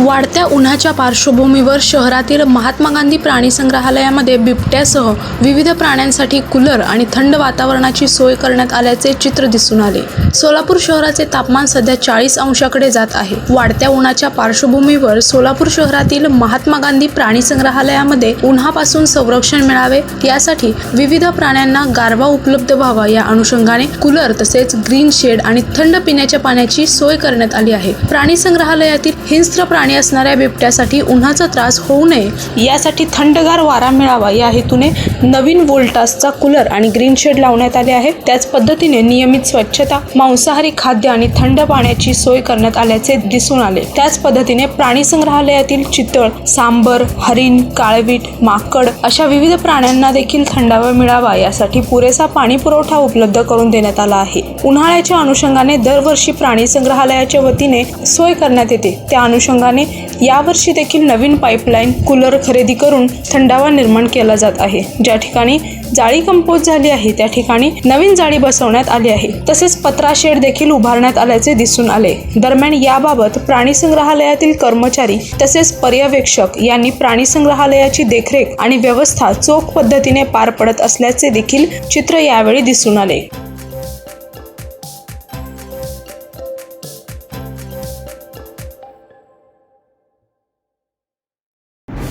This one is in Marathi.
वाढत्या उन्हाच्या पार्श्वभूमीवर शहरातील महात्मा गांधी प्राणी संग्रहालयामध्ये बिबट्यासह विविध प्राण्यांसाठी कूलर आणि थंड वातावरणाची सोय करण्यात आल्याचे चित्र दिसून आले. सोलापूर शहराचे तापमान सध्या चाळीस अंशाकडे जात आहे. वाढत्या उन्हाच्या पार्श्वभूमीवर सोलापूर शहरातील महात्मा गांधी प्राणी संग्रहालयामध्ये उन्हापासून संरक्षण मिळावे यासाठी विविध प्राण्यांना गारवा उपलब्ध व्हावा या अनुषंगाने कूलर तसेच ग्रीन शेड आणि थंड पिण्याच्या पाण्याची सोय करण्यात आली आहे. प्राणी संग्रहालयातील हिंस्त्र प्राणी असणाऱ्या बिबट्यासाठी उन्हाचा त्रास होऊ नये. यासाठी थंडगार वारा मिळावा. या हेतूने नवीन वोल्टासचा कूलर आणि ग्रीन शेड लावण्यात आले आहे त्याच पद्धतीने नियमित स्वच्छता मांसाहारी खाद्य आणि थंड पाण्याची सोय करण्यात आल्याचे दिसून आले. त्याच पद्धतीने प्राणी संग्रहालयातील चितळ सांबर हरिण काळवीट माकड अशा विविध प्राण्यांना देखील थंडावा मिळावा. यासाठी पुरेसा पाणी पुरवठा उपलब्ध करून देण्यात आला आहे. उन्हाळ्याच्या अनुषंगाने दरवर्षी प्राणी संग्रहालयाच्या वतीने सोय करण्यात येते. त्या अनुषंगाने यावर्षी देखील नवीन पाईपलाईन कूलर खरेदी करून थंडावा निर्माण केला जात आहे. ज्या ठिकाणी जाळी कंपोज झाली आहे त्या ठिकाणी नवीन जाळी बसवण्यात आली आहे. तसेच पत्रा शेड देखील उभारण्यात आल्याचे दिसून आले. दरम्यान याबाबत प्राणी संग्रहालयातील कर्मचारी तसेच पर्यवेक्षक यांनी प्राणी संग्रहालयाची देखरेख आणि व्यवस्था चोख पद्धतीने पार पडत असल्याचे देखील चित्र यावेळी दिसून आले.